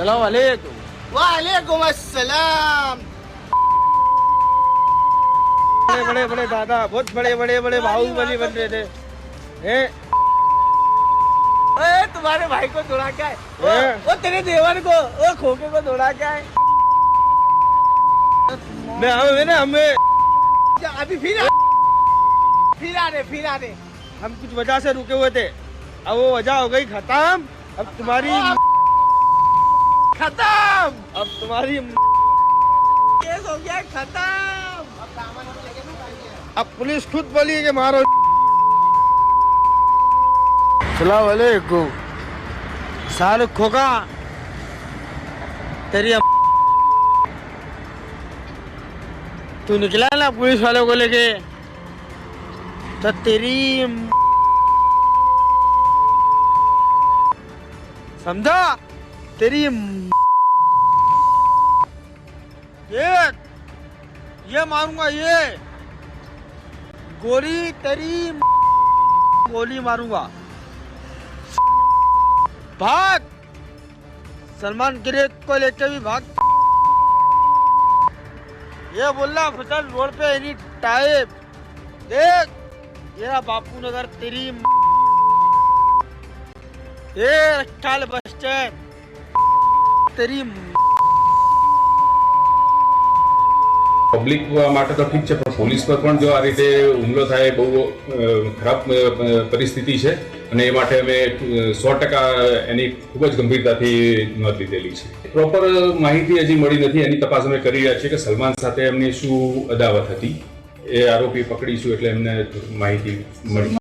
सलाम वालेकुम वालेकुम अस्सलाम बड़े बड़े बड़े दादा बहुत बड़े बड़े बड़े बाहुबली बन रहे थे। ए, ओए तुम्हारे भाई को दौड़ा क्या है? ए, वो तेरे देवर को वो खोके को दौड़ा क्या है? मैं हमें ना हमें? अभी फिर आ फिर आ रहे फिर आ रहे। हम कुछ वजह से रुके हुए थे। अब वो वजह हो गई खत्म। अब तुम्हारी खत्म! अब तुम्हारी केस हो गया खत्म! अब पुलिस खुद बोली कि मारो सलाम वालेकुम शाहरुख खोका तेरी तू निकला ना पुलिस वालों को लेके? तो तेरी समझा? तेरी ये ये मारूँगा ये। गोली तेरी गोली मारूँगा। भाग। सलमान गिरेक को लेके भी भाग। ये बोल रहा फ़सल रोड पे एनी टाइप देख ये बापू नगर तेरी ये बस स्टैंड। तेरी પબ્લિક માટે તો ઠીક છે, પણ પોલીસ પર પણ જો આ રીતે હુમલો થાય બહુ ખરાબ પરિસ્થિતિ છે અને એ માટે અમે સો ટકા એની ખૂબ જ ગંભીરતાથી નોંધ લીધેલી છે. પ્રોપર માહિતી હજી મળી નથી, એની તપાસ અમે કરી રહ્યા છીએ કે સલમાન સાથે એમની શું અદાવત હતી, એ આરોપી પકડીશું એટલે એમને માહિતી મળી.